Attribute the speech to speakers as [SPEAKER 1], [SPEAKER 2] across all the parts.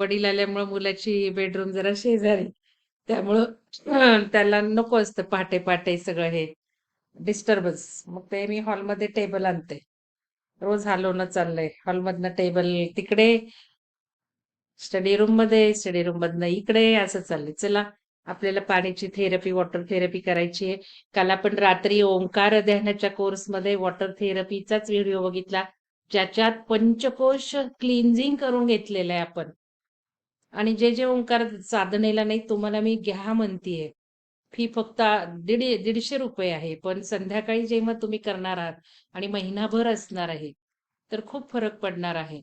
[SPEAKER 1] वडील आल्यामुळं मुलाची बेडरूम जरा शेजारी. त्यामुळं त्याला नको असतं पहाटे-पहाटे सगळं हे डिस्टर्बन्स. मग ते मी हॉलमध्ये टेबल आणते. रोज हलवणं चाललंय. हॉलमधनं टेबल तिकडे स्टडी रूममध्ये स्टडी रूम मधनं इकडे असं चाललंय. चला आपल्याला पाण्याची थेरपी, वॉटर थेरपी करायची आहे. काल आपण रात्री ओंकार ध्यानाच्या कोर्समध्ये वॉटर थेरपीचाच व्हिडिओ बघितला. ज्याच्यात पंचकोश क्लिन्झिंग करून घेतलेला आहे आपण. आणि जे, जे ओंकार साधनेला नाही तुम्हाला मी घ्या म्हणतीये. फी फक्त दीड ₹150 आहे. पण संध्याकाळी जेव्हा तुम्ही करणार आहात आणि महिनाभर असणार आहे, तर खूप फरक पडणार आहे.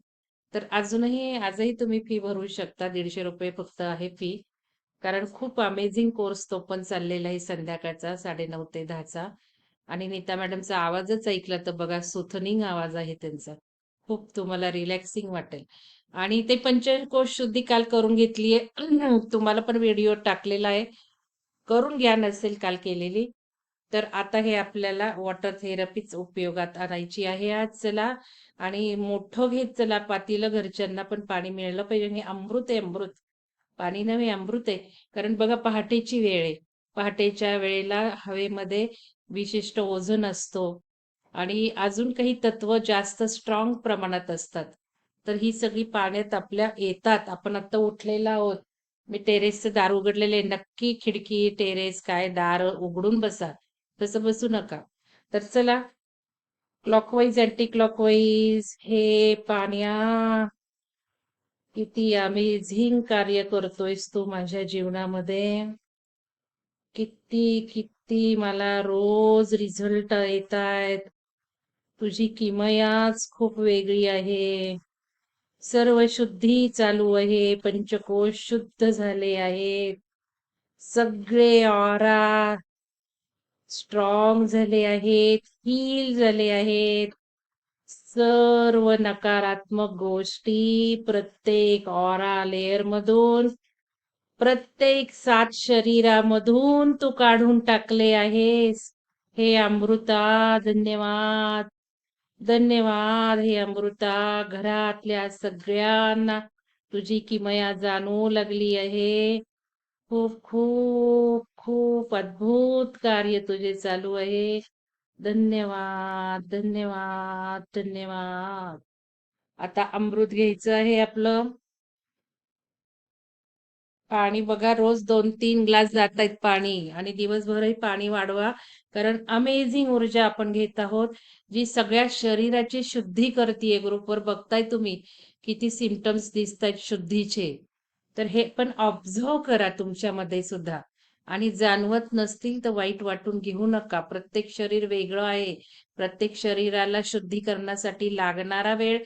[SPEAKER 1] तर अजूनही आजही तुम्ही फी भरू शकता. ₹150 फक्त आहे फी. कारण खूप अमेझिंग कोर्स तो पण चाललेला आहे संध्याकाळचा 9:30 ते 10चा आणि नीता मॅडमचा आवाजच ऐकला तर बघा सुथनिंग आवाज आहे त्यांचा. खूप तुम्हाला रिलॅक्सिंग वाटेल आणि ते पंचकोश शुद्धी काल करून घेतलीये. तुम्हाला पण व्हिडिओ टाकलेला आहे. करून घ्या नसेल काल केलेली. तर आता हे आपल्याला वॉटर थेरपीच उपयोगात आणायची आहे आज चला आणि मोठं घेत चला पातेलं घरच्यांना पण पाणी मिळालं पाहिजे. हे अमृत आहे अमृत. पाणी नव्हे अमृत आहे. कारण बघा पहाटेची वेळ आहे. पहाटेच्या वेळेला हवेमध्ये विशिष्ट ओझोन असतो आणि अजून काही तत्व जास्त स्ट्रॉंग प्रमाणात असतात. तर ही सगळी पाण्यात आपल्या येतात. आपण आता उठलेला आहोत. मी टेरेसचं दार उघडलेले नक्की खिडकी, टेरेस काय दार उघडून बसा. तसं बसू नका. तर चला क्लॉकवाईज, अँटी क्लॉकवाईज हे पाण्या किती अमेझिंग कार्य करतोयस तू माझ्या जीवनामध्ये. किती, किती मला रोज रिझल्ट येतायत. तुझी किमयाच खूप वेगळी आहे. सर्व शुद्धी चालू आहे. पंचकोश शुद्ध झाले आहेत. सगळे ऑरा स्ट्रॉंग झाले आहेत. हील झाले आहेत. सर्व नकारात्मक गोष्टी प्रत्येक ऑरा लेयरमधून, प्रत्येक सात शरीरामधून तू काढून टाकले आहेस. हे अमृता धन्यवाद. धन्यवाद हे अमृता. घरातल्या सगळ्यांना तुझी किमया जाणवू लागली आहे. खूप, खूप, खूप अद्भुत कार्य तुझे चालू आहे. धन्यवाद, धन्यवाद, धन्यवाद. आता अमृत घ्यायचं आहे आपलं. पाणी बघा रोज 2-3 ग्लास जातायत पाणी आणि दिवसभरही पाणी वाढवा. कारण अमेझिंग ऊर्जा आपण घेत आहोत. जी सगळ्या शरीराची शुद्धी करतीये. ग्रुपवर बघताय तुम्ही किती सिम्प्टम्स दिसतायत शुद्धीचे. तर हे पण ऑब्झर्व करा तुमच्यामध्ये सुद्धा आणि जाणवत नसतील तर वाईट वाटून घेऊ नका. प्रत्येक शरीर वेगळं आहे. प्रत्येक शरीराला शुद्धीकरणासाठी लागणारा वेळ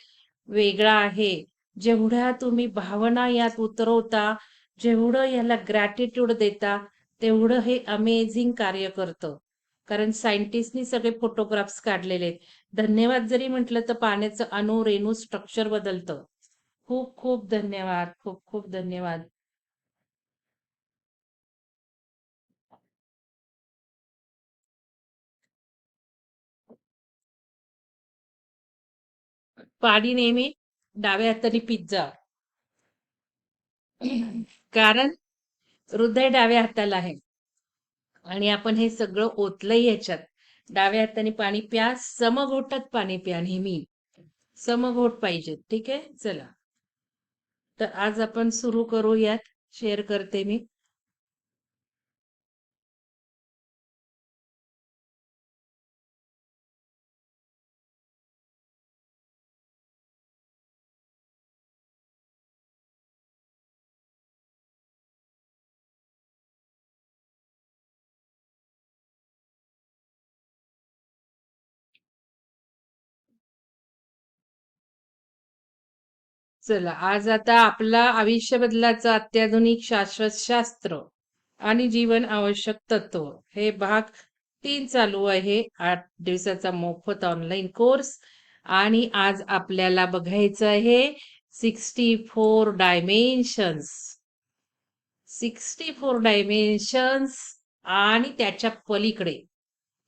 [SPEAKER 1] वेगळा आहे. जेवढ्या तुम्ही भावना यात उतरवता, जेवढं याला ग्रॅटिट्यूड देता, तेवढं हे अमेझिंग कार्य करतं. कारण सायंटिस्टनी सगळे फोटोग्राफ्स काढलेले आहेत. धन्यवाद जरी म्हटलं तर पाण्याचं अणु, रेणू स्ट्रक्चर बदलतं. खूप खूप धन्यवाद. खूप खूप धन्यवाद. पाणी नेहमी डाव्या हाताने पिझ्झा कारण हृदय डाव्या हाताला आहे. आणि आपण हे सगळं ओतलंही याच्यात डाव्या हाताने पाणी प्या. समघोटात पाणी प्या नेहमी. समघोट पाहिजेत. ठीक आहे? चला. तर आज आपण सुरू करूयात. शेअर करते मी. चला आज आता आपला आयुष्य बदलाचा अत्याधुनिक शाश्वत शास्त्र आणि जीवन आवश्यक तत्व हे भाग तीन चालू आहे. आठ दिवसाचा मोफत ऑनलाईन कोर्स आणि आज आपल्याला बघायचं आहे 64 डायमेन्शन्स. 64 डायमेन्शन्स आणि त्याच्या पलीकडे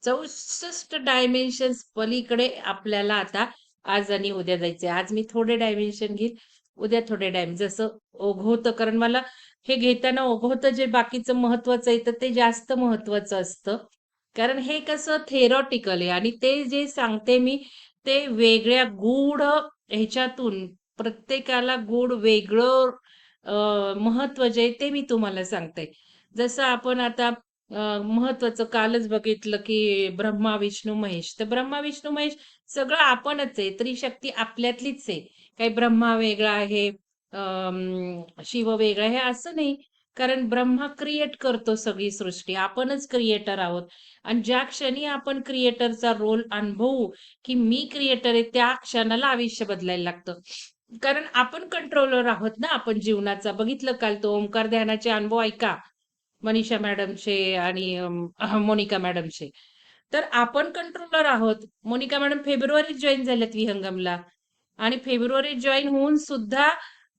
[SPEAKER 1] 64 डायमेन्शन्स पलीकडे आपल्याला आता आज आणि उद्या जायचे आज मी थोडे डायमेन्शन घेईन. उद्या थोडे डायम जसं ओघवतं कारण मला हे घेताना ओघवतं जे बाकीचं महत्वाचं आहे तर ते जास्त महत्वाचं असतं. कारण हे कसं थेरॉटिकल आहे आणि ते जे सांगते मी ते वेगळ्या गूढ ह्याच्यातून प्रत्येकाला गूढ वेगळं महत्त्व जे आहे ते मी तुम्हाला सांगते. जसं आपण आता महत्वाचं कालच बघितलं की ब्रह्मा, विष्णू, महेश. तर ब्रह्मा, विष्णू, महेश सगळं आपणच आहे. त्रिशक्ती आपल्यातलीच आहे. काही ब्रह्मा वेगळा आहे, शिव वेगळा आहे असं नाही. कारण ब्रह्मा क्रिएट करतो सगळी सृष्टी. आपणच क्रिएटर आहोत. आणि ज्या क्षणी आपण क्रिएटरचा रोल अनुभवू, की मी क्रिएटर आहे, त्या क्षणाला आयुष्य बदलायला लागतं. कारण आपण कंट्रोलर आहोत ना आपण जीवनाचा. बघितलं काल तो ओंकार ध्यानाचे अनुभव ऐका. मनीषा मॅडमचे आणि मोनिका मॅडमचे. तर आपण कंट्रोलर आहोत. मोनिका मॅडम फेब्रुवारीत जॉईन झाल्यात विहंगमला आणि फेब्रुवारीत जॉईन होऊन सुद्धा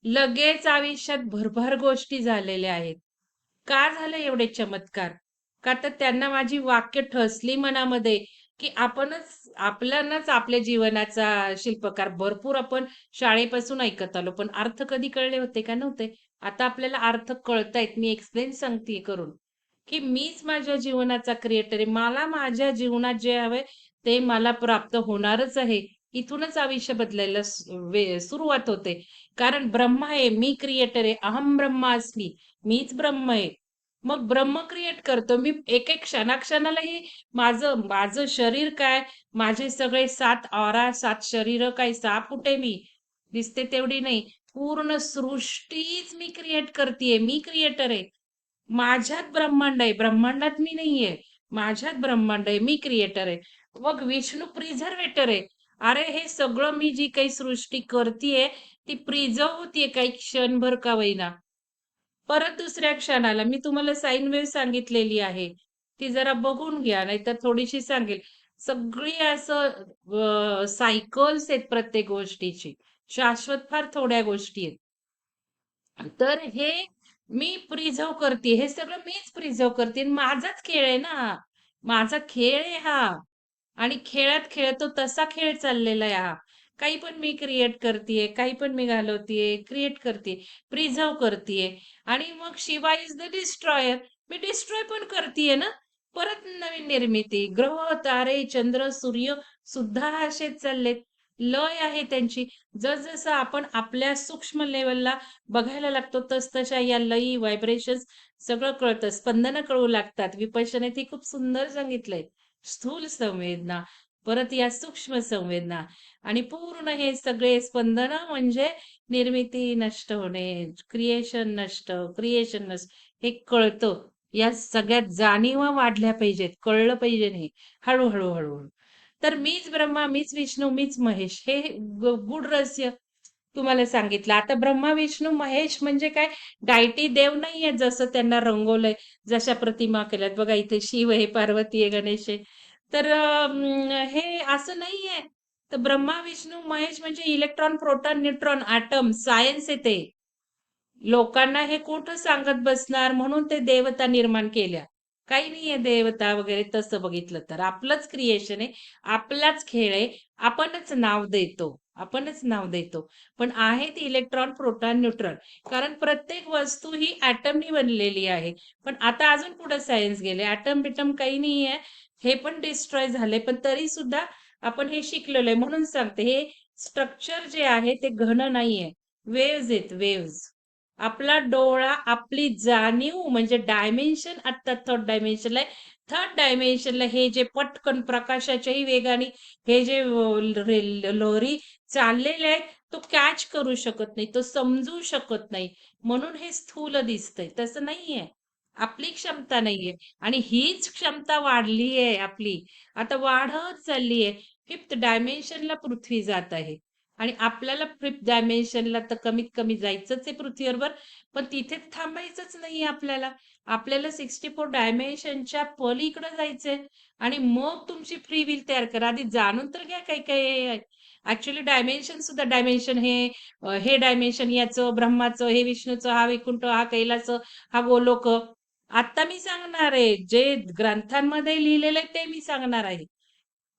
[SPEAKER 1] लगेच आयुष्यात भरभर गोष्टी झालेल्या आहेत. का झालं एवढे चमत्कार? का तर त्यांना माझी वाक्य ठसली मनामध्ये, की आपणच आपल्यालाच आपल्या जीवनाचा शिल्पकार भरपूर आपण शाळेपासून ऐकत आलो. पण अर्थ कधी कळले होते का? नव्हते. आता आपल्याला अर्थ कळतायत. मी एक्सप्लेन सांगते करून, की मीच माझ्या जीवनाचा क्रिएटर आहे. मला माझ्या जीवनात जे हवंय ते मला प्राप्त होणारच आहे. इथूनच आयुष्य बदलायला सुरुवात होते. कारण ब्रह्मा आहे, मी क्रिएटर आहे. अहम ब्रह्मास्मी. मीच ब्रह्म आहे. मग ब्रह्म क्रिएट करतो. मी एक-एक क्षणाक्षणालाही माझं माझं शरीर काय, माझे सगळे सात औरा सात शरीर काय 6 फूट मी. दिसते तेवढी नाही. पूर्ण सृष्टीच मी क्रिएट करतेय मी क्रिएटर आहे. माझ्यात ब्रह्मांड आहे. ब्रह्मांडात मी नाहीये. माझ्यात ब्रह्मांड आहे. मी क्रिएटर आहे. मग विष्णू प्रिझर्वेटर आहे. अरे हे सगळं मी जी काही सृष्टी करतेय ती प्रिझर्व्ह होतीये काही क्षणभर का होईना. परत दुसऱ्या क्षणाला मी तुम्हाला साईन वेव्ह सांगितलेली आहे. ती जरा बघून घ्या, नाहीतर थोडीशी सांगेल. सगळी असं सायकल्स आहेत प्रत्येक गोष्टीची. शाश्वत फार थोड्या गोष्टी आहेत. तर हे मी प्रिझर्व्ह करते. हे सगळं मीच प्रिझर्व्ह करते आणि माझाच खेळ आहे ना माझा खेळ आहे हा. आणि खेळात खेळतो तो तसा खेळ चाललेला आहे हा. काही पण मी क्रिएट करतेय काही पण मी घालवतीये, क्रिएट करते प्रिझर्व्ह करतीये आणि मग शिवा इज द डिस्ट्रॉयर. मी डिस्ट्रॉय पण करतीये ना. परत नवीन निर्मिती. ग्रह, तारे, चंद्र, सूर्य सुद्धा असेच चाललेत. लय आहे त्यांची. जसजसं आपण आपल्या सूक्ष्म लेवलला बघायला लागतो, तसतशा या लयी, व्हायब्रेशन सगळं कळतं. स्पंदनं कळू लागतात. विपशने ती खूप सुंदर सांगितलंय. स्थूल संवेदना, परत या सूक्ष्म संवेदना आणि पूर्ण हे सगळे स्पंदन म्हणजे निर्मिती नष्ट होणे, क्रिएशन नष्ट, क्रिएशन नष्ट हे कळतं. या सगळ्यात जाणीवा वाढल्या पाहिजेत. कळलं पाहिजे हे हळूहळू हळू हळू तर मीच ब्रह्मा, मीच विष्णू, मीच महेश हे गुढ गूढ रहस्य तुम्हाला सांगितलं. आता ब्रह्मा, विष्णू, महेश म्हणजे काय डायटी देव नाहीये जसं त्यांना रंगवलंय, जशा प्रतिमा केल्यात. बघा इथे शिव आहे, पार्वती आहे, गणेश आहे. तर हे असं नाहीये. तर ब्रह्मा, विष्णू, महेश म्हणजे electron, proton, neutron, atom science येते लोकांना हे कुठं सांगत बसणार म्हणून ते देवता निर्माण केल्या. काही नाहीये देवता वगैरे तसं बघितलं तर. आपलंच क्रिएशन आहे, आपलाच खेळ आहे. आपणच नाव देतो. आपणच नाव देतो. पण आहेत इलेक्ट्रॉन, प्रोटॉन, न्यूट्रॉन. कारण प्रत्येक वस्तू ही ऍटमनी बनलेली आहे. पण आता अजून पुढे सायन्स गेले. ऍटम बिटम काही नाहीये. हे पण डिस्ट्रॉय झाले. पण तरी सुद्धा आपण हे शिकलेलो आहे. म्हणून सांगते हे स्ट्रक्चर जे आहे ते घन नाहीये. वेव्हज आहेत वेव्हज. आपला डोळा, आपली जाणीव म्हणजे डायमेन्शन आता थर्ड डायमेन्शनला आहे. थर्ड डायमेन्शनला हे जे पटकन प्रकाशाच्याही वेगाने हे जे लोरी चाललेले आहेत, तो कॅच करू शकत नाही. तो समजू शकत नाही. म्हणून हे स्थूल दिसतंय. तसं नाहीये. आपली क्षमता नाहीये आणि हीच क्षमता वाढली आहे आपली. आता वाढत चालली आहे. फिफ्थ डायमेन्शनला पृथ्वी जात आहे. आणि आपल्याला फिफ्थ डायमेन्शनला तर कमीत कमी जायचंच आहे पृथ्वीवर. पण तिथे थांबायचंच नाहीये आपल्याला. आपल्याला 64 डायमेन्शनच्या पलीकडे जायचंय आणि मग तुमची फ्री विल तयार करा. आधी जाणून तर घ्या काय-काय ऍक्च्युली डायमेन्शन सुद्धा डायमेन्शन हे हे डायमेन्शन याचं, ब्रह्माचं, हे विष्णूचं, हा वैकुंठ, हा कैलाचं हा गोलोक. आता मी सांगणार आहे. जे ग्रंथांमध्ये लिहिलेले ते मी सांगणार आहे.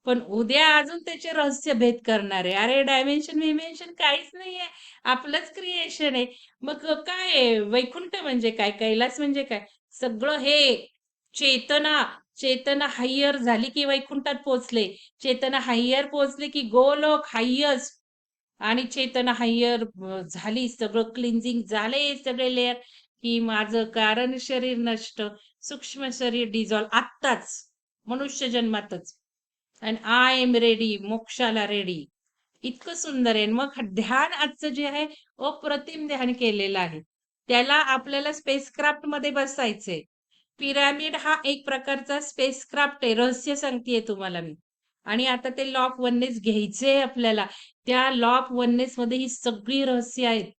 [SPEAKER 1] पण उद्या अजून त्याचे रहस्य भेद करणार आहे. अरे डायमेन्शन विमेन्शन काहीच नाहीये. आपलंच क्रिएशन आहे. मग काय वैकुंठ म्हणजे काय? कैलास म्हणजे काय? सगळं हे चेतना, चेतना हायर झाली की वैकुंठात पोहोचले. चेतना हायर पोहोचले की गोलोक हायस्ट आणि चेतना हायर झाली सगळं क्लिन्झिंग झाले सगळे लेअर की माझं कारण शरीर नष्ट, सूक्ष्म शरीर डिझॉल्व आत्ताच मनुष्य जन्मातच. आणि आय एम रेडी मोक्षाला रेडी. इतकं सुंदर आहे. मग ध्यान आजचं जे आहे अप्रतिम ध्यान केलेलं आहे. त्याला आपल्याला स्पेसक्राफ्टमध्ये बसायचंय. पिरॅमिड हा एक प्रकारचा स्पेसक्राफ्ट आहे. रहस्य सांगतेय तुम्हाला मी. आणि आता ते लॉक वननेस घ्यायचे आपल्याला. त्या लॉक वननेस मध्ये ही सगळी रहस्य आहेत.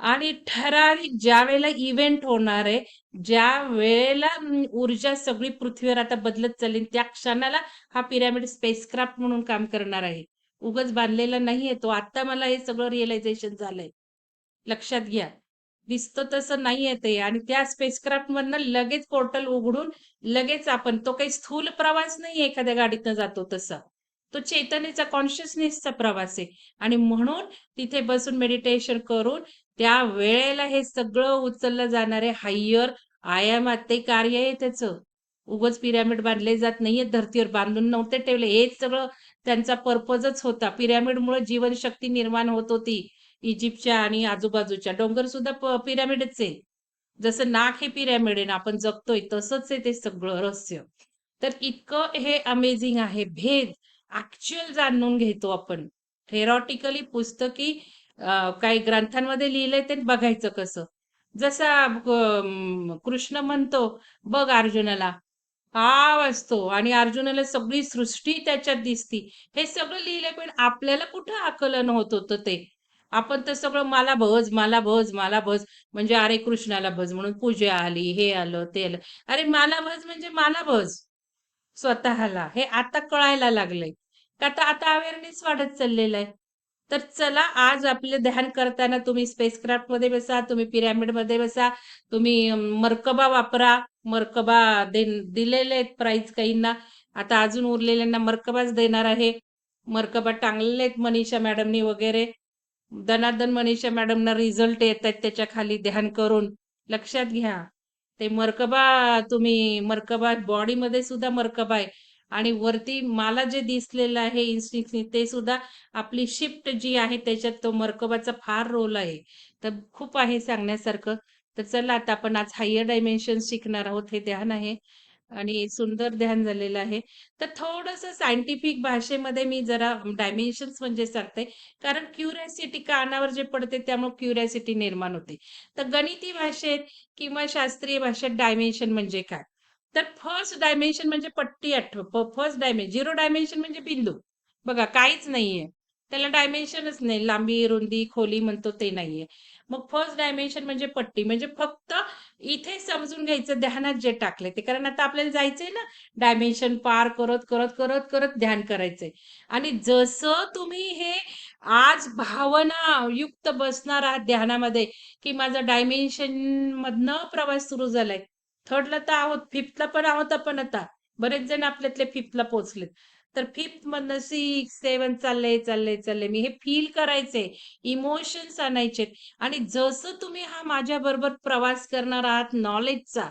[SPEAKER 1] आणि ठराविक ज्या वेळेला इव्हेंट होणार आहे, ज्या वेळेला ऊर्जा सगळी पृथ्वीवर आता बदलत चालली, त्या क्षणाला हा पिरॅमिड स्पेसक्राफ्ट म्हणून काम करणार आहे. उगाच बांधलेला नाहीये तो. आता मला हे सगळं रिअलायझेशन झालंय. लक्षात घ्या. दिसतं तसं नाहीये ते आणि त्या स्पेसक्राफ्ट मधनं लगेच पोर्टल उघडून लगेच आपण तो काही स्थूल प्रवास नाहीये एखाद्या गाडीतनं जातो तसा. तो चेतनेचा कॉन्शियसनेसचा प्रवास आहे आणि म्हणून तिथे बसून मेडिटेशन करून त्या वेळेला हे सगळं उचललं जाणारे हायर आयामात ते कार्य आहे त्याचं. उगच पिरॅमिड बांधले जात नाहीये धर्तीवर बांधून नव्हते ठेवले. हेच सगळं त्यांचा पर्पजच होता. पिरॅमिडमुळे जीवनशक्ती निर्माण होत होती. इजिप्तच्या आणि आजूबाजूच्या डोंगर सुद्धा पिरॅमिडच आहे. जसं नाक हे पिरॅमिड आहे ना आपण जगतोय तसंच आहे ते सगळं रहस्य. तर इतकं हे अमेझिंग आहे. भेद ऍक्च्युअल जाणून घेतो आपण. थेरॉटिकली पुस्तकी काही ग्रंथांमध्ये लिहिलंय ते बघायचं कसं. जसा कृष्ण म्हणतो, "बघ अर्जुनाला." हा वाचतो आणि अर्जुनाला सगळी सृष्टी त्याच्यात दिसती. हे सगळं लिहिलंय पण आपल्याला कुठं आकलन होत होतं ते. आपण तर सगळं मला भज, मला भज, मला भज म्हणजे अरे कृष्णाला भज म्हणून पूजा आली, हे आलं, ते आलं. अरे मला भज म्हणजे मला भज. स्वतःला. हे आता कळायला लागलंय. का तर आता अवेअरनेस वाढत चाललेला आहे. तर चला आज आपले ध्यान करताना तुम्ही स्पेसक्राफ्टमध्ये बसा, तुम्ही पिरॅमिडमध्ये बसा, तुम्ही मरकबा वापरा. मर्कबा दे दिलेले आहेत प्राईज काहींना. आता अजून उरलेल्यांना मर्कबाच देणार आहे. मर्कबा टांगलेले आहेत मनीषा मॅडमनी वगैरे. दनादन मनीषा मॅडमना रिझल्ट येतायत त्याच्याखाली ध्यान करून. लक्षात घ्या. ते मर्कबा तुम्ही मरकबा बॉडीमध्ये सुद्धा मर्कबा आहे आणि वरती मला जे दिसलेलं आहे इन्स्टिंक्टनी ते सुद्धा आपली शिफ्ट जी आहे त्याच्यात तो मरकबाचा फार रोल आहे. तर खूप आहे सांगण्यासारखं. तर चला आता आपण आज हायर डायमेन्शन शिकणार आहोत. हे ध्यान आहे आणि सुंदर ध्यान झालेलं आहे. तर थोडस सायंटिफिक भाषेमध्ये मी जरा डायमेन्शन्स म्हणजे सांगते. कारण क्युरियासिटी कानावर जे पडते त्यामुळे क्युरियासिटी निर्माण होते. तर गणिती भाषेत किंवा शास्त्रीय भाषेत डायमेन्शन म्हणजे काय? तर फर्स्ट डायमेन्शन म्हणजे पट्टी आठव फर्स्ट डायमेन्शन झिरो डायमेन्शन म्हणजे बिंदू. बघा काहीच नाहीये. त्याला डायमेन्शनच नाही. लांबी, रुंदी, खोली म्हणतो ते नाहीये. मग फर्स्ट डायमेन्शन म्हणजे पट्टी म्हणजे फक्त इथे समजून घ्यायचं ध्यानात जे टाकलंय ते. कारण आता आपल्याला जायचंय ना डायमेन्शन पार करत, करत, करत, करत ध्यान करायचंय. आणि जसं तुम्ही हे आज भावना युक्त बसणार आहात ध्यानामध्ये, की माझा डायमेन्शन मधनं प्रवास सुरू झालाय. थर्डला तर आहोत, फिफ्थला पण आहोत आपण आता. बरेच जण आपल्यातले फिफ्थला पोहोचलेत. तर फिफ्थ मधनं सिक्स सेवन चाललंय, चाललंय, चाललंय. मी हे फील करायचे इमोशन्स आणायचे आणि जसं तुम्ही हा माझ्या बरोबर प्रवास करणार आहात नॉलेजचा.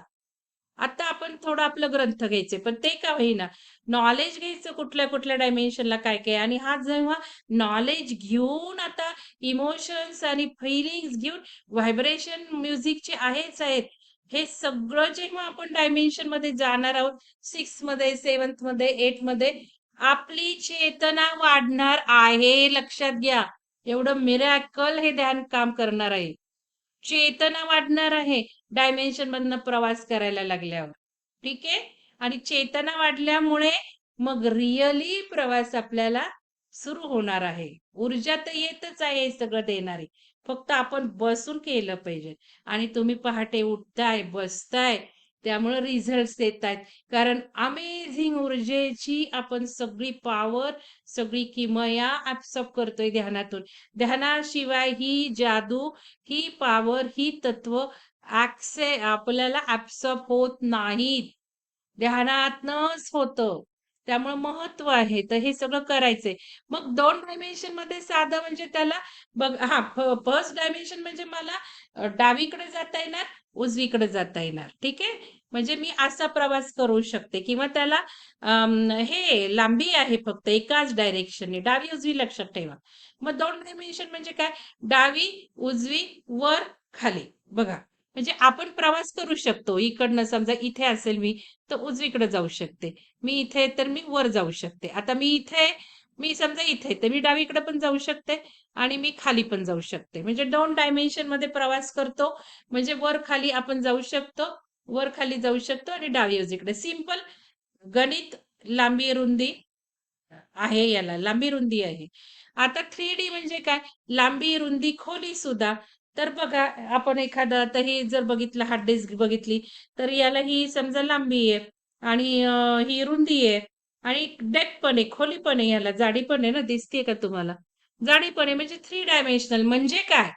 [SPEAKER 1] आता आपण थोडं आपलं ग्रंथ घ्यायचे, पण ते का होईना नॉलेज घ्यायचं कुठल्या-कुठल्या डायमेन्शनला काय-काय आणि हा जेव्हा नॉलेज घेऊन आता इमोशन्स आणि फिलिंग्स घेऊन व्हायब्रेशन म्युझिकचे आहेच आहेत. हे सगळं जेव्हा आपण डायमेन्शनमध्ये जाणार आहोत सिक्समध्ये, सेवन्थमध्ये, एटमध्ये आपली चेतना वाढणार आहे. लक्षात घ्या. एवढं मिरॅकल हे ध्यान काम करणार आहे. चेतना वाढणार आहे डायमेन्शन मधनं प्रवास करायला लागल्यावर. ठीक आहे? आणि चेतना वाढल्यामुळे मग रिअली प्रवास आपल्याला सुरू होणार आहे. ऊर्जा तर येतच आहे सगळं देणारी. फक्त आपण बसून केलं पाहिजे आणि तुम्ही पहाटे उठताय, बसताय त्यामुळे येत आहेत कारण अमेझिंग ऊर्जेची आपण सगळी पॉवर, सगळी किमया ऍप्सअप करतोय ध्यानातून. ध्यानाशिवाय ही जादू, ही पॉवर, ही तत्व ऍक्से आपल्याला ऍप्सअप होत नाहीत. ध्यानातनच होतं. त्यामुळे महत्त्व आहे. तर हे सगळं करायचंय. मग दोन डायमेन्शनमध्ये साधं म्हणजे त्याला बघ हा फर्स्ट डायमेन्शन म्हणजे मला डावीकडे जाता येणार उजवीकडे जाता येणार. ठीक आहे? म्हणजे मी असा प्रवास करू शकते. किंवा त्याला हे लांबी आहे फक्त एकाच डायरेक्शनने डावी उजवी लक्षात ठेवा. मग दोन डायमेन्शन म्हणजे काय? डावी उजवी वर खाली. बघा. म्हणजे आपण प्रवास करू शकतो. इकडनं समजा इथे असेल मी तर उजवीकडे जाऊ शकते. मी इथे तर मी वर जाऊ शकते. आता मी इथे मी समजा इथे तर मी डावीकडे पण जाऊ शकते आणि मी खाली पण जाऊ शकते. म्हणजे दोन डायमेन्शनमध्ये प्रवास करतो. म्हणजे वर खाली आपण जाऊ शकतो वर खाली जाऊ शकतो आणि डावी उजवीकडे. सिंपल गणित लांबी रुंदी आहे याला. लांबी रुंदी आहे. आता थ्री डी म्हणजे काय? लांबी रुंदी खोली सुद्धा तर बघा आपण एखादा आता हे जर बघितलं हार्ड डिस्क बघितली तर याला ही समजा लांबी आहे आणि ही रुंदी आहे आणि डेप्थ पण आहे खोली पण आहे याला जाडी पण आहे ना दिसते का तुम्हाला? जाडी पण आहे म्हणजे थ्री डायमेन्शनल म्हणजे काय?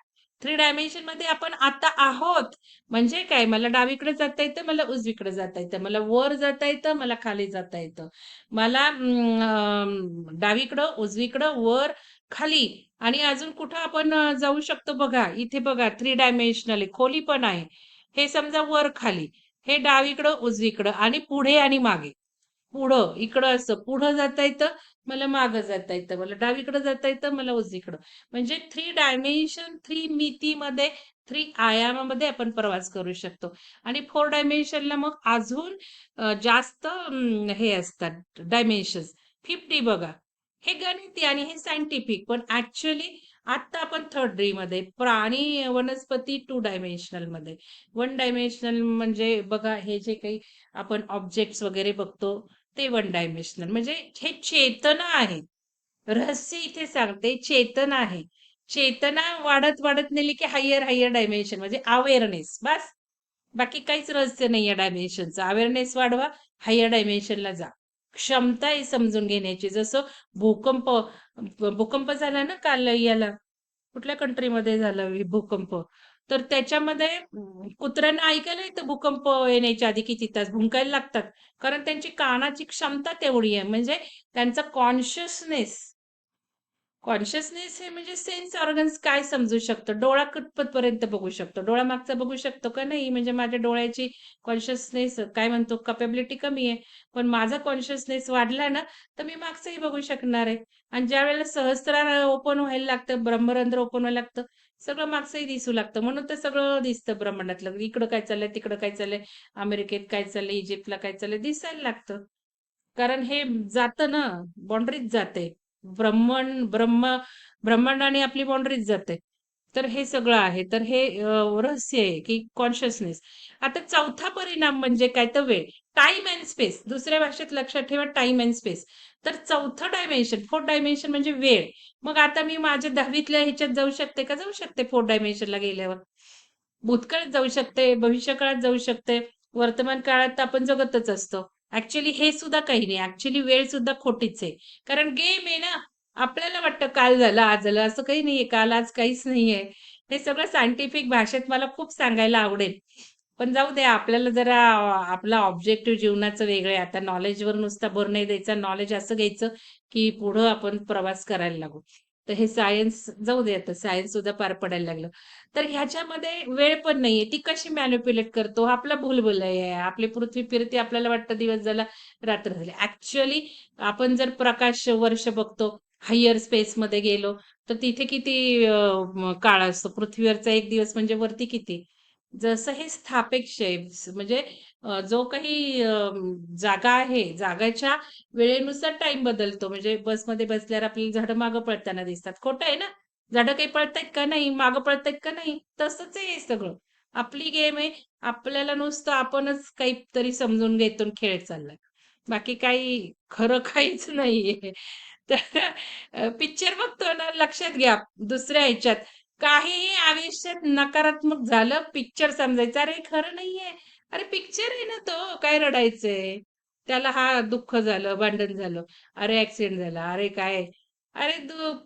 [SPEAKER 1] थ्री डायमेन्शनमध्ये आपण आता आहोत म्हणजे काय? मला डावीकडे जाता येतं मला उजवीकडे जाता येतं मला वर जाता येतं मला खाली जाता येतं. मला डावीकडं उजवीकडं वर खाली. आणि अजून कुठं आपण जाऊ शकतो बघा. इथे बघा थ्री डायमेन्शनल आहे. खोली पण आहे. हे समजा वर खाली. हे डावीकडं उजवीकडं आणि पुढे आणि मागे. पुढं. इकडं असं. पुढं जाता येतं मला मागं जाता येतं. मला डावीकडं जाता येतं मला उजवीकडं म्हणजे थ्री डायमेन्शन थ्री मितीमध्ये थ्री आयामामध्ये आपण प्रवास करू शकतो. आणि फोर डायमेन्शनला मग अजून जास्त हे असतात. डायमेन्शन्स फिफ्टी बघा. हे गणिती आणि हे सायंटिफिक पण ऍक्च्युली आता आपण थर्ड डी मध्ये प्राणी वनस्पती टू डायमेन्शनलमध्ये. वन डायमेन्शनल म्हणजे बघा हे जे काही आपण ऑब्जेक्ट्स वगैरे बघतो ते वन डायमेन्शनल म्हणजे हे चेतना आहे. रहस्य इथे सांगते चेतना आहे. चेतना वाढत वाढत नेली की हायर हायर डायमेन्शन म्हणजे अवेअरनेस बस. बाकी काहीच रहस्य नाही या डायमेन्शनचं अवेअरनेस वाढवा हायर डायमेन्शनला जा. क्षमता आहे समजून घेण्याची. जसं भूकंप भूकंप झाला ना काल याला कुठल्या कंट्रीमध्ये झाला भूकंप? तर त्याच्यामध्ये कुत्र्यांना ऐकायला येतं भूकंप येण्याच्या आधी किती तास भुंकायला लागतात. कारण त्यांची कानाची क्षमता तेवढी आहे. म्हणजे त्यांचा कॉन्शियसनेस कॉन्शियसनेस हे म्हणजे सेन्स ऑर्गन्स काय समजू शकतो? डोळा कितपत पर्यंत बघू शकतो? डोळा मागचा बघू शकतो का नाही? म्हणजे माझ्या डोळ्याची कॉन्शियसनेस काय म्हणतो? कपॅबिलिटी कमी आहे. पण माझा कॉन्शियसनेस वाढला ना तर मी मागचंही बघू शकणार आहे. आणि ज्या वेळेला सहस्त्रार ओपन व्हायला लागतं ब्रह्मरंध्र ओपन व्हायला लागतं सगळं मागचंही दिसू लागतं. म्हणून तर सगळं दिसतं ब्रह्मांडातलं. इकडं काय चाललंय तिकडं काय चाललंय अमेरिकेत काय चाललंय इजिप्तला काय चाललंय दिसायला लागतं. कारण हे जातं ना बाउंड्रीत जाते. ब्रह्मांड ब्रह्म ब्रह्मांडाने आपली बाउंड्रीज जाते तर हे सगळं आहे. तर हे रहस्य आहे की कॉन्शियसनेस आता चौथा परिणाम म्हणजे काय? तर वेळ. टाइम अँड स्पेस दुसऱ्या भाषेत लक्षात ठेवा टाइम अँड स्पेस तर चौथं डायमेन्शन फोर्थ डायमेन्शन म्हणजे वेळ. मग आता मी माझ्या दहावीतल्या ह्याच्यात जाऊ शकते का? जाऊ शकते फोर्थ डायमेन्शनला गेल्यावर. भूतकाळात जाऊ शकते भविष्य काळात जाऊ शकते. वर्तमान काळात तर आपण जगतच असतो. ऍक्च्युली हे सुद्धा काही नाही. ऍक्च्युली वेळ सुद्धा खोटीच आहे. कारण गेम आहे ना आपल्याला वाटतं काल झालं आज झालं असं काही नाहीये. काल आज काहीच नाहीये. हे सगळं सायंटिफिक भाषेत मला खूप सांगायला आवडेल. पण जाऊ दे आपल्याला जरा आपला ऑब्जेक्टिव्ह जीवनाचं वेगळं आहे. आता नॉलेजवर नुसता भर नाही द्यायचा. नॉलेज असं घ्यायचं की पुढं आपण प्रवास करायला लागू. तर हे सायन्स जाऊ दे आता सायन्स सुद्धा पार पडायला लागलं. तर ह्याच्यामध्ये वेळ पण नाहीये. ती कशी मॅन्युप्युलेट करतो? आपला भूलबुल आहे. आपली पृथ्वी फिरते आपल्याला वाटतं दिवस झाला रात्र झाली. ऍक्च्युअली आपण जर प्रकाश वर्ष बघतो हायर स्पेसमध्ये गेलो तर तिथे किती काळ असतो? पृथ्वीवरचा एक दिवस म्हणजे वरती किती? जसं हे स्थापेक्षे म्हणजे जो काही जागा आहे जागाच्या वेळेनुसार टाइम बदलतो. म्हणजे बसमध्ये बसल्यावर आपल्याला झाडं मागं पळताना दिसतात. खोटं आहे ना? झाडं काही पळतायत का नाही? मागं पळतायत का नाही? तसंच आहे हे सगळं. आपली गेम आहे. आपल्याला नुसतं आपणच काहीतरी समजून घेतो आणि खेळ चाललाय. बाकी काही खरं काहीच नाहीये. तर पिक्चर बघतो ना लक्षात घ्या. दुसऱ्या ह्याच्यात. काहीही आयुष्यात नकारात्मक झालं पिक्चर समजायचं अरे खरं नाहीये. अरे पिक्चर आहे ना तो काय रडायचंय? त्याला हा दुःख झालं भांडण झालं अरे ऍक्सिडेंट झाला अरे काय? अरे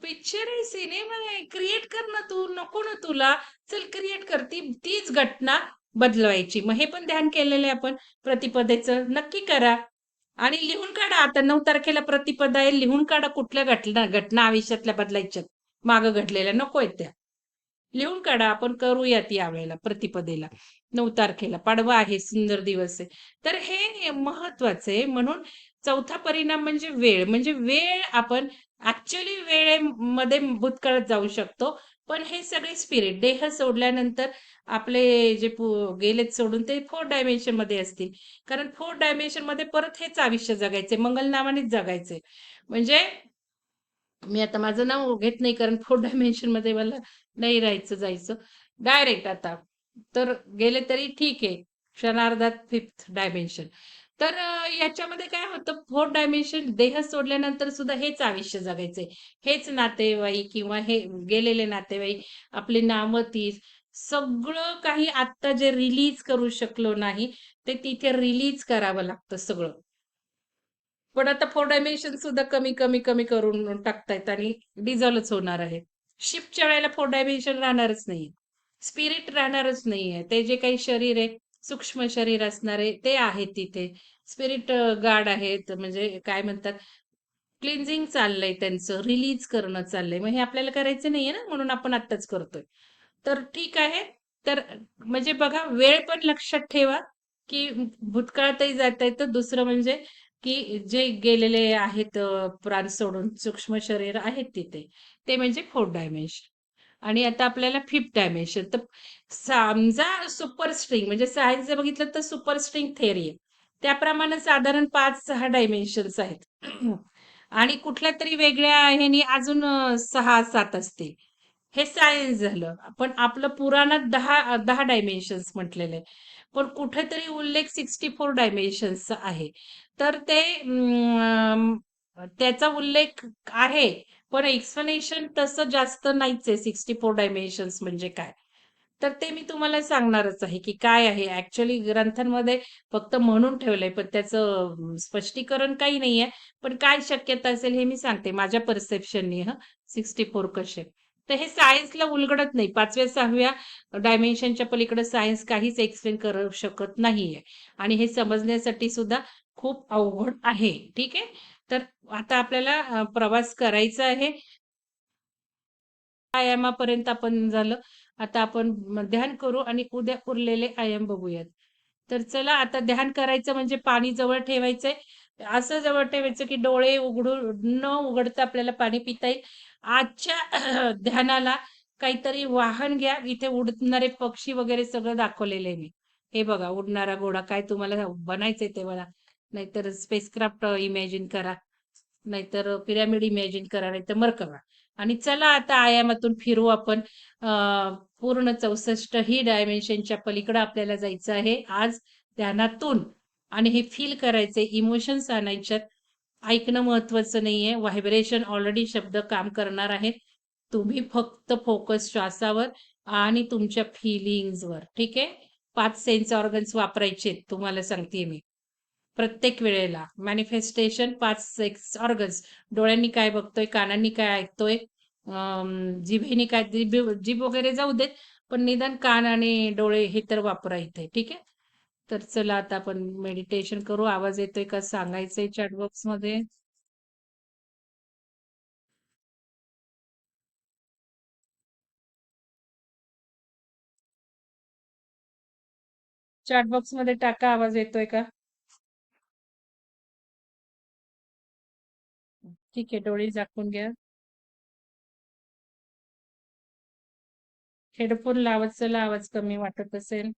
[SPEAKER 1] पिक्चर आहे सिनेमा आहे क्रिएट कर ना तू नको ना तुला. चल क्रिएट कर ती तीच घटना बदलवायची. मग हे पण ध्यान केलेलं आहे आपण प्रतिपदेचं. नक्की करा. आणि लिहून काढा. आता नऊ तारखेला प्रतिपदा आहे लिहून काढा कुठल्या घटना घटना आयुष्यातल्या बदलायच्या. मागं घडलेल्या. नको आहेत त्या. लिहून काढा आपण करूयात यावेळेला प्रतिपदेला. नऊ तारखेला. पाडवा आहे सुंदर दिवस आहे. तर हे महत्वाचं आहे. म्हणून चौथा परिणाम म्हणजे वेळ. म्हणजे वेळ आपण ऍक्च्युली वेळेमध्ये भूतकाळात जाऊ शकतो. पण हे सगळे स्पिरिट देह सोडल्यानंतर आपले जे गेलेत सोडून ते फोर डायमेन्शनमध्ये असतील. कारण फोर डायमेन्शनमध्ये परत हेच आयुष्य जगायचे मंगल नावानेच जगायचे म्हणजे मी आता माझं नाव घेत नाही कारण फोर डायमेन्शनमध्ये मला नाही राहायचं जायचं. डायरेक्ट आता. तर गेले तरी ठीक आहे. क्षणार्धात फिफ्थ डायमेन्शन तर याच्यामध्ये काय होतं? फोर डायमेन्शन देह सोडल्यानंतर सुद्धा हेच आयुष्य जगायचंय. हेच नातेवाईक किंवा हे गेलेले नातेवाईक आपले नामतीस सगळं काही आत्ता जे रिलीज करू शकलो नाही ते तिथे रिलीज करावं लागतं सगळं. पण आता फोर डायमेन्शन सुद्धा कमी कमी कमी करून टाकतायत आणि डिझॉल्वच होणार आहेत शिफ्टच्या वेळेला फोर डायमेन्शन राहणारच नाही स्पिरिट राहणारच नाहीये. ते जे काही शरीर आहे सूक्ष्म शरीर असणारे ते आहेत तिथे. स्पिरिट गार्ड आहेत म्हणजे काय म्हणतात? क्लिन्झिंग चाललंय त्यांचं रिलीज करणं चाललंय. मग हे आपल्याला करायचं नाहीये ना? म्हणून आपण आत्ताच करतोय. तर ठीक आहे. तर म्हणजे बघा वेळ पण लक्षात ठेवा की भूतकाळातही जाता येतं दुसरं म्हणजे की जे गेलेले आहेत प्राण सोडून सूक्ष्म शरीर आहेत तिथे ते म्हणजे फोर्थ डायमेन्शन आणि आता आपल्याला फिफ्थ डायमेन्शन तर समजा सुपर स्ट्रिंग म्हणजे सायन्स जर बघितलं तर सुपर स्ट्रिंग थेअरी आहे. त्याप्रमाणे साधारण पाच सहा डायमेन्शन्स आहेत. आणि कुठल्या तरी वेगळ्या ह्यानी अजून सहा सात असतील. हे सायन्स झालं. पण आपलं पुराणात दहा दहा डायमेन्शन्स म्हटलेले आहे. पण कुठेतरी उल्लेख सिक्स्टी फोर डायमेन्शनचा आहे. तर ते त्याचा उल्लेख आहे पण एक्सप्लेनेशन तसं जास्त नाहीच आहे सिक्स्टी फोर डायमेन्शन्स म्हणजे काय? तर ते मी तुम्हाला सांगणारच आहे की काय आहे. ऍक्च्युली ग्रंथांमध्ये फक्त म्हणून ठेवलंय पण त्याचं स्पष्टीकरण काही नाहीये. पण काय शक्यता असेल हे मी सांगते माझ्या परसेप्शननी हा. सिक्स्टी फोर कसे? तर हे सायन्सला उलगडत नाही. पाचव्या सहाव्या डायमेन्शनच्या पलीकडे सायन्स काहीच एक्सप्लेन करू शकत नाहीये. आणि हे समजण्यासाठी सुद्धा खूप अवघड आहे. ठीक आहे? तर आता आपल्याला प्रवास करायचा आहे. आयामापर्यंत आपण झालं. आता आपण ध्यान करू आणि उद्या उरलेले आयाम बघूयात. तर चला आता ध्यान करायचं म्हणजे पाणी जवळ ठेवायचंय. असं जवळ ठेवायचं की डोळे उघडून न उघडता आपल्याला पाणी पिता येईल. आजच्या ध्यानाला काहीतरी वाहन घ्या. इथे उडणारे पक्षी वगैरे सगळं दाखवलेले मी. हे बघा उडणारा घोडा काय तुम्हाला बनायचंय ते बघा. नाहीतर स्पेसक्राफ्ट इमॅजिन करा. नाहीतर पिरामिड इमॅजिन करा नाहीतर मरकवा आणि चला आता आयामातून फिरू आपण. पूर्ण चौसष्ट ही डायमेन्शनच्या पलीकडे आपल्याला जायचं आहे आज ध्यानातून. आणि हे फील करायचे इमोशन्स आणायच्यात. ऐकणं महत्वाचं नाहीये. व्हायब्रेशन ऑलरेडी शब्द काम करणार आहेत. तुम्ही फक्त फोकस श्वासावर आणि तुमच्या फिलिंग्सवर ठीक आहे? पाच सेन्स ऑर्गन्स वापरायचे तुम्हाला सांगते मी. प्रत्येक वेळेला. मॅनिफेस्टेशन पाच सेक्स ऑर्गन्स डोळ्यांनी काय बघतोय कानांनी काय ऐकतोय? जिभेनी जिभेने काय जिभ जीभ वगैरे जाऊ देत पण निदान कान आणि डोळे हे तर वापरायचे ठीक आहे? तर चला आता आपण मेडिटेशन करू. आवाज येतोय का? सांगायचंय चॅट बॉक्समध्ये. चॅट बॉक्समध्ये टाका. आवाज येतोय का? ठीक आहे डोळे झाकून घ्या. हेडफोन लावत चला आवाज कमी वाटत असेल.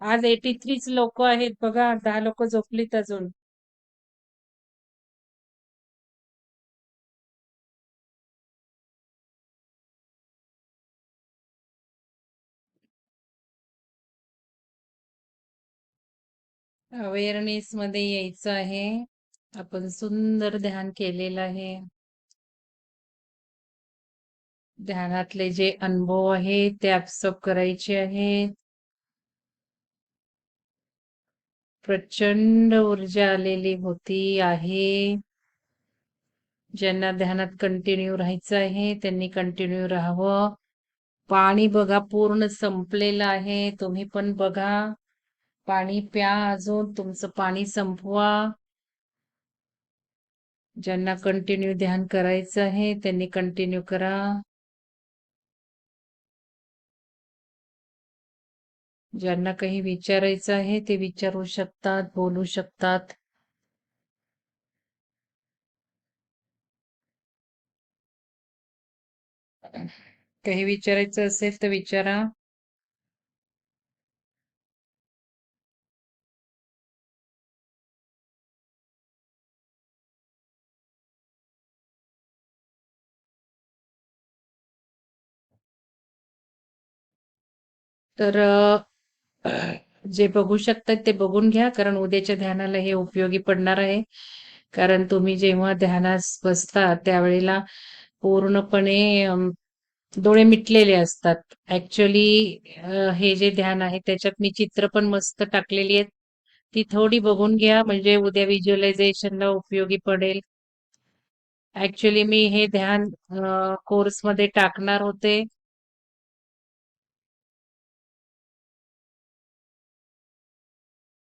[SPEAKER 1] आज एटी थ्रीच लोक आहेत बघा दहा लोक झोपलीत अजून. अवेअरनेस मध्ये यायचं आहे. आपण सुंदर ध्यान केलेलं आहे. ध्यानातले जे अनुभव आहेत ते ऍब्सॉर्ब करायचे आहेत. प्रचंड ऊर्जा आलेली होती आहे. ज्यांना ध्यानात कंटिन्यू राहायचं आहे त्यांनी कंटिन्यू राहावं. पाणी बघा पूर्ण संपलेलं आहे. तुम्ही पण बघा. पाणी प्या अजून तुमचं पाणी संपवा. ज्यांना कंटिन्यू ध्यान करायचं आहे त्यांनी कंटिन्यू करा. ज्यांना काही विचारायचं आहे ते विचारू शकतात बोलू शकतात. काही विचारायचं असेल तर विचारा. तर जे बघू शकतात ते बघून घ्या कारण उद्याच्या ध्यानाला हे उपयोगी पडणार आहे. कारण तुम्ही जेव्हा ध्यानास बसता त्यावेळेला पूर्णपणे डोळे मिटलेले असतात. ऍक्च्युली हे जे ध्यान आहे त्याच्यात मी चित्र पण मस्त टाकलेली आहेत. ती थोडी बघून घ्या म्हणजे उद्या व्हिज्युअलायझेशनला उपयोगी पडेल. ऍक्च्युली मी हे ध्यान कोर्समध्ये टाकणार होते.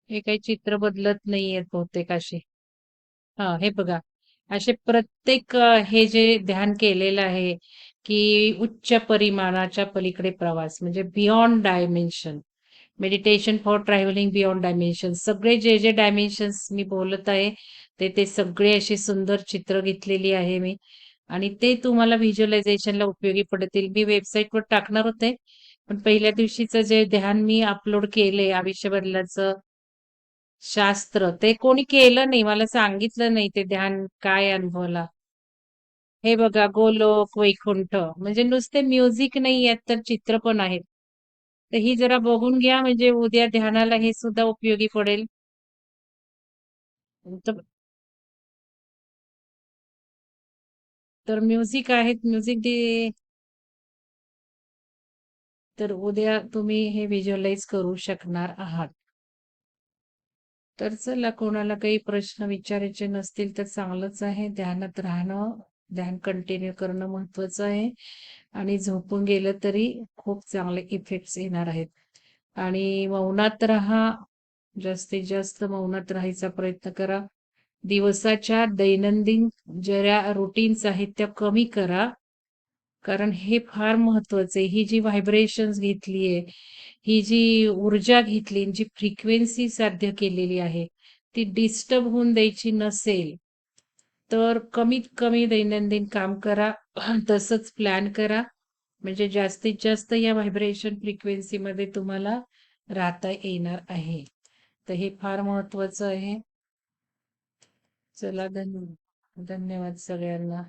[SPEAKER 1] हे काही चित्र बदलत नाहीयेत बहुतेक असे हा हे बघा. असे प्रत्येक हे जे ध्यान केलेलं आहे की उच्च परिमाणाच्या पलीकडे प्रवास म्हणजे beyond dimension meditation for travelling beyond dimension सगळे जे जे डायमेन्शन्स मी बोलत आहे ते ते सगळे अशी सुंदर चित्र घेतलेली आहे मी. आणि ते तुम्हाला व्हिज्युअलायझेशनला उपयोगी पडतील. मी वेबसाईटवर टाकणार होते पण पहिल्या दिवशीचं जे ध्यान मी अपलोड केले आयुष्य बदलाचं शास्त्र. ते कोणी केलं नाही मला सांगितलं नाही ते ध्यान काय अनुभवला. हे बघा गोलोक वैकुंठ. म्हणजे नुसते म्युझिक नाही आहेत तर चित्र पण आहेत. तर ही जरा बघून घ्या म्हणजे उद्या ध्यानाला हे सुद्धा उपयोगी पडेल. तर तर म्युझिक आहेत म्युझिक दे. तर उद्या तुम्ही हे व्हिज्युअलाइज करू शकणार आहात. तर चला कोणाला काही प्रश्न विचारायचे नसतील तर चांगलंच आहे. ध्यानात राहणं ध्यान कंटिन्यू करणं महत्वाचं आहे. आणि झोपून गेलं तरी खूप चांगले इफेक्ट्स येणार आहेत. आणि मौनात राहा जास्तीत जास्त मौनात राहायचा प्रयत्न करा. दिवसाच्या दैनंदिन ज्या रुटीन्स आहेत त्या कमी करा. कारण हे फार महत्वाचं आहे. ही जी व्हायब्रेशन्स आहे ही जी ऊर्जा घेतली जी फ्रिक्वेन्सी साध्य केलेली आहे ती डिस्टर्ब होऊन द्यायची नसेल तर कमीत कमी दैनंदिन काम करा तसंच प्लॅन करा. म्हणजे जास्तीत जास्त या व्हायब्रेशन फ्रिक्वेन्सीमध्ये तुम्हाला राहता येणार आहे. तर हे फार महत्वाचं आहे. चला धन्यवाद. धन्यवाद सगळ्यांना.